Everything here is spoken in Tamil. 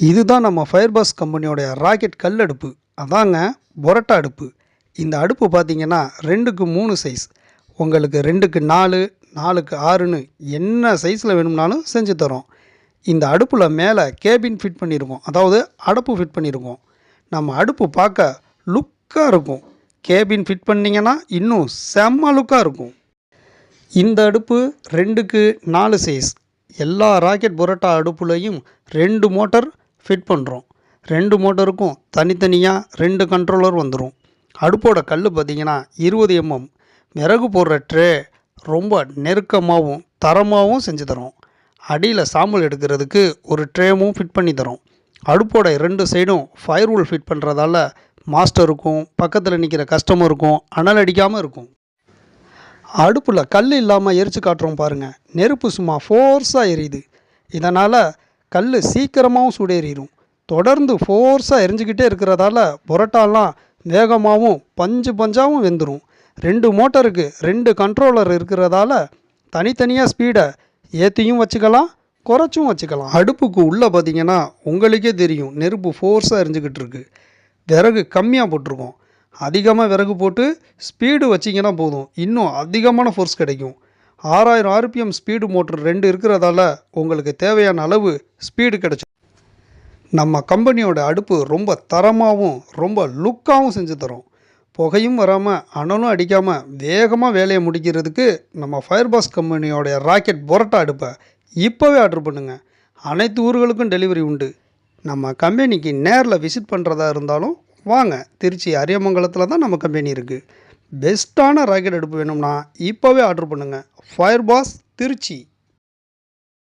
இதுதான் நம்ம ஃபயர்பாஸ் கம்பெனியோடைய ராக்கெட் கல் அடுப்பு. அதாங்க பொரட்டா அடுப்பு. இந்த அடுப்பு பார்த்தீங்கன்னா ரெண்டுக்கு மூணு சைஸ் உங்களுக்கு ரெண்டுக்கு நாலு நாலுக்கு ஆறுன்னு என்ன சைஸில் வேணும்னாலும் செஞ்சு தரோம். இந்த அடுப்பில் மேலே கேபின் ஃபிட் பண்ணியிருக்கோம் அதாவது அடுப்பு ஃபிட் பண்ணியிருக்கோம் நம்ம அடுப்பு பார்க்க லுக்காக இருக்கும். கேபின் ஃபிட் பண்ணிங்கன்னா இன்னும் செம்ம லுக்காக இருக்கும். இந்த அடுப்பு ரெண்டுக்கு நாலு சைஸ் எல்லா ராக்கெட் புரோட்டா அடுப்புலையும் ரெண்டு மோட்டார் ஃபிட் பண்ணுறோம் ரெண்டு மோட்டருக்கும் தனித்தனியாக ரெண்டு கண்ட்ரோலர் வந்துடும் அடுப்போட கல் பார்த்தீங்கன்னா இருபது எம்எம் விறகு போடுற ட்ரே ரொம்ப நெருக்கமாகவும் தரமாகவும் செஞ்சு தரோம். அடியில் சாம்பல் எடுக்கிறதுக்கு ஒரு ட்ரேவும் ஃபிட் பண்ணி தரோம். அடுப்போட ரெண்டு சைடும் ஃபயர் ஃபயர்வுல் ஃபிட் பண்ணுறதால மாஸ்டருக்கும் பக்கத்தில் நிற்கிற கஸ்டமருக்கும் அனல் அடிக்காமல் இருக்கும். அடுப்பில் கல் இல்லாமல் எரிச்சு காட்டுறோம் பாருங்கள் நெருப்பு சும்மா ஃபோர்ஸாக எரியுது. இதனால் கல் சீக்கிரமாகவும் சூடேறிடும் தொடர்ந்து ஃபோர்ஸாக எரிஞ்சுக்கிட்டே இருக்கிறதால புரட்டாலாம் வேகமாகவும் பஞ்சு பஞ்சாகவும் வெந்துடும் ரெண்டு மோட்டருக்கு ரெண்டு கண்ட்ரோலர் இருக்கிறதால தனித்தனியாக ஸ்பீடை ஏற்றியும் வச்சுக்கலாம் குறைச்சும் வச்சுக்கலாம். அடுப்புக்கு உள்ளே பார்த்தீங்கன்னா உங்களுக்கே தெரியும் நெருப்பு ஃபோர்ஸாக எரிஞ்சுக்கிட்டு இருக்கு. விறகு கம்மியாக போட்டிருக்கோம். அதிகமாக விறகு போட்டு ஸ்பீடு வச்சிங்கன்னா போதும். இன்னும் அதிகமான ஃபோர்ஸ் கிடைக்கும். ஆறாயிரம் ஆர்பிஎம் ஸ்பீடு மோட்டர் ரெண்டு இருக்கிறதால உங்களுக்கு தேவையான அளவு ஸ்பீடு கிடைக்கும் நம்ம கம்பெனியோட அடுப்பு ரொம்ப தரமாகவும் ரொம்ப லுக்காகவும் செஞ்சு தரும். புகையும் வராமல் அனலும் அடிக்காமல் வேகமாக வேலையை முடிக்கிறதுக்கு நம்ம ஃபயர்பாஸ் கம்பெனியோடைய ராக்கெட் புரட்டா அடுப்பை இப்போவே ஆர்டர் பண்ணுங்கள் அனைத்து ஊர்களுக்கும் டெலிவரி உண்டு. நம்ம கம்பெனிக்கு நேரில் விசிட் பண்ணுறதா இருந்தாலும் வாங்க. திருச்சி அரியமங்கலத்தில் தான் நம்ம கம்பெனி இருக்குது பெஸ்ட்டான ராக்கெட் அடுப்பு வேணும்னா இப்போவே ஆர்டர் பண்ணுங்கள் ஃபயர் பாஸ் திருச்சி